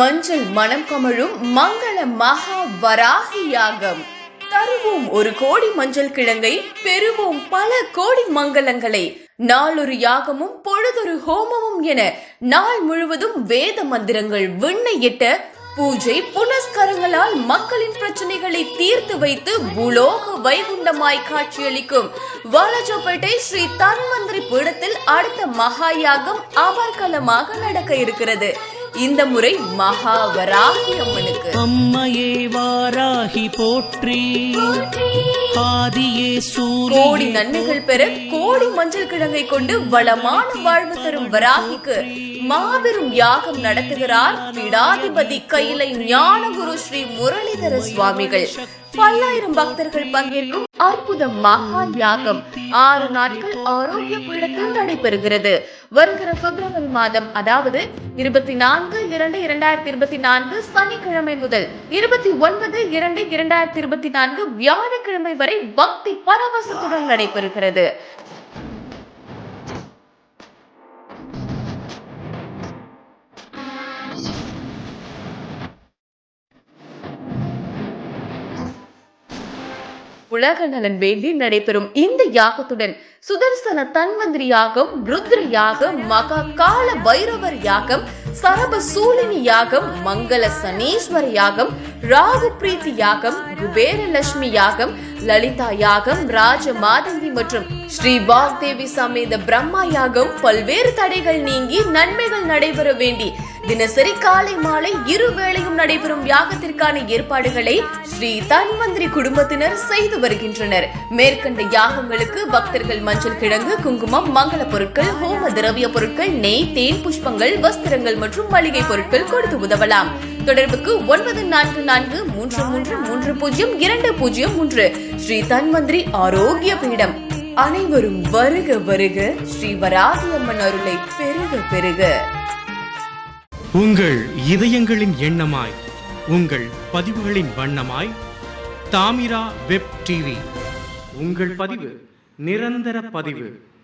மஞ்சள் மனம் கமழும் மங்கள மகா வராகி யாகம் தருவோம் ஒரு கோடி மஞ்சள் கிழங்கை பெறுவோம் பல கோடி மங்களங்களை. நாளொரு யாகமும் பொழுதொரு ஹோமமும் என நாள் முழுவதும் வேத மந்திரங்கள் விண்ணை எட்ட பூஜை புனஸ்காரங்களால் மக்களின் பிரச்சனைகளை தீர்த்து வைத்து பூலோக வைகுண்டமாய் காட்சியளிக்கும். வாலாஜாப்பேட்டை ஸ்ரீ தன்வந்திரி பீடத்தில் அடுத்த மகா யாகம் அமர்கலமாக நடக்க இருக்கிறது. இந்த முறை மகாவராகி அம்மனுக்கு. அம்மையே வாராகி போற்றி. ஆதியே கோடி நன்மைகள் பெற கோடி மஞ்சள் கிழங்கை கொண்டு வளமான வாழ்வு தரும் வராகிக்கு மாபெரும் யாகம் நடத்துகிறார் பீடாதிபதி கையிலை ஞானகுரு ஸ்ரீ முரளிதர சுவாமிகள். பல்லாயிரம் பக்தர்கள் பங்கேற்கும் அற்புத மகா யாகம். ஆறு நாட்கள் ஆரோக்கிய பீடத்தில் நடைபெறுகிறது. வருகிற பிப்ரவரி மாதம் அதாவது இருபத்தி நான்கு இரண்டு இரண்டாயிரத்தி இருபத்தி நான்கு சனிக்கிழமை முதல் இருபத்தி ஒன்பது இரண்டு இரண்டாயிரத்தி இருபத்தி நான்கு வியாழக்கிழமை வரை பக்தி பரவசத்துடன் நடைபெறுகிறது. உலக நலன் வேண்டி நடைபெறும் இந்த யாகத்துடன் சுதர்சன தன்வந்திரி யாகம் ருத்ர யாகம் மகா கால பைரவர் யாகம் சரப சூலினி யாகம் மங்கள சனீஸ்வர யாகம் ராகு பிரீத்தி யாகம் குபேர லட்சுமி யாகம் லலிதா யாகம் ராஜ மாதங்கி மற்றும் ஸ்ரீ வாஸ்தேவி சமேத பிரம்மா யாகம் பல்வேறு தடைகள் நீங்கி நன்மைகள் நடைபெற வேண்டி தினசரி காலை மாலை இரு வேளையும் நடைபெறும் யாகத்திற்கான ஏற்பாடுகளை ஸ்ரீ தன்வந்திரி குடும்பத்தினர் செய்து வருகின்றனர். மேற்கண்ட யாகங்களுக்கு பக்தர்கள் மஞ்சள் கிழங்கு குங்குமம் மங்கள பொருட்கள் ஹோம திரவிய பொருட்கள் நெய் தேன் புஷ்பங்கள் வஸ்திரங்கள் மற்றும் மளிகை பொருட்கள் கொடுத்து உதவலாம். தொடர்புக்கு ஒன்பது நான்கு நான்கு மூன்று மூன்று மூன்று பூஜ்ஜியம் இரண்டு பூஜ்ஜியம் மூன்று. ஸ்ரீ தன்வந்திரி ஆரோக்கிய பீடம். அனைவரும் வருக வருக. ஸ்ரீ வராகி அம்மன் அருளை பெருக பெருக. உங்கள் இதயங்களின் எண்ணமாய் உங்கள் பதிவுகளின் வண்ணமாய் தாமிரா வெப் டிவி. உங்கள் பதிவு நிரந்தர பதிவு.